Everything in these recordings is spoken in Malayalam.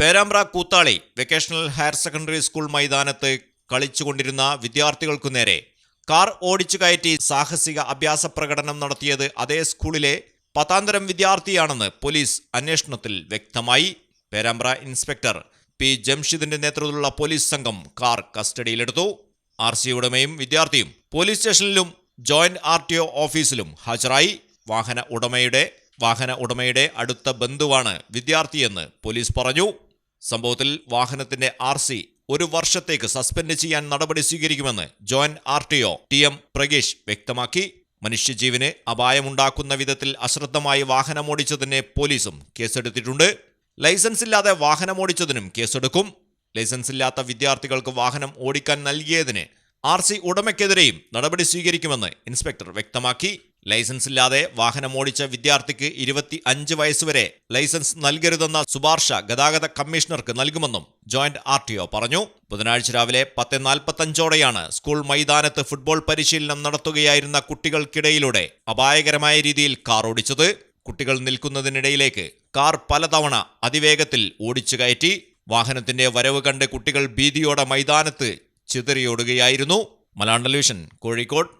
Perambra Koothali vocational higher secondary school മൈതാനത്ത് കളിച്ചുകൊണ്ടിരുന്ന വിദ്യാർത്ഥികൾക്കു നേരെ കാർ ഓടിച്ചു കയറ്റി സാഹസിക അഭ്യാസ പ്രകടനം നടത്തിയത് അതേ സ്കൂളിലെ പത്താന്തരം വിദ്യാർത്ഥിയാണെന്ന് പോലീസ് അന്വേഷണത്തിൽ വ്യക്തമായി. പേരാമ്പ്ര ഇൻസ്പെക്ടർ പി ജംഷിദിന്റെ നേതൃത്വത്തിലുള്ള പോലീസ് സംഘം കാർ കസ്റ്റഡിയിലെടുത്തു. ആർ സി ഉടമയും വിദ്യാർത്ഥിയും പോലീസ് സ്റ്റേഷനിലും ജോയിന്റ് ആർ ടി ഒ ഓഫീസിലും ഹാജരായി. വാഹന ഉടമയുടെ വാഹന ഉടമയുടെ അടുത്ത ബന്ധുവാണ് വിദ്യാർത്ഥിയെന്ന് പോലീസ് പറഞ്ഞു. സംഭവത്തിൽ വാഹനത്തിന്റെ ആർ സി ഒരു വർഷത്തേക്ക് സസ്പെൻഡ് ചെയ്യാൻ നടപടി സ്വീകരിക്കുമെന്ന് joint R T O T M Pragesh വ്യക്തമാക്കി. മനുഷ്യജീവന് അപായമുണ്ടാക്കുന്ന വിധത്തിൽ അശ്രദ്ധമായി വാഹനമോടിച്ചതിന് പോലീസും കേസെടുത്തിട്ടുണ്ട്. ലൈസൻസ് ഇല്ലാതെ വാഹനമോടിച്ചതിനും കേസെടുക്കും. ലൈസൻസ് ഇല്ലാത്ത വിദ്യാർത്ഥികൾക്ക് വാഹനം ഓടിക്കാൻ നൽകിയതിന് ആർ സി ഉടമയ്ക്കെതിരെയും നടപടി സ്വീകരിക്കുമെന്ന് ഇൻസ്പെക്ടർ വ്യക്തമാക്കി. ലൈസൻസ് ഇല്ലാതെ വാഹനം ഓടിച്ച വിദ്യാർത്ഥിക്ക് ഇരുപത്തി അഞ്ച് വയസ്സുവരെ ലൈസൻസ് നൽകരുതെന്ന ശുപാർശ ഗതാഗത കമ്മീഷണർക്ക് നൽകുമെന്നും ജോയിന്റ് ആർ ടി ഒ പറഞ്ഞു. ബുധനാഴ്ച രാവിലെ പത്ത് നാൽപ്പത്തഞ്ചോടെയാണ് സ്കൂൾ മൈതാനത്ത് ഫുട്ബോൾ പരിശീലനം നടത്തുകയായിരുന്ന കുട്ടികൾക്കിടയിലൂടെ അപായകരമായ രീതിയിൽ കാർ ഓടിച്ചത്. കുട്ടികൾ നിൽക്കുന്നതിനിടയിലേക്ക് കാർ പലതവണ അതിവേഗത്തിൽ ഓടിച്ചു കയറ്റി. വാഹനത്തിന്റെ വരവ് കണ്ട് കുട്ടികൾ ഭീതിയോടെ മൈതാനത്ത് ചിതറിയോടുകയായിരുന്നു. Malayalam television Kozhikode.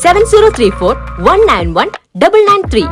seven zero three four one nine one double nine three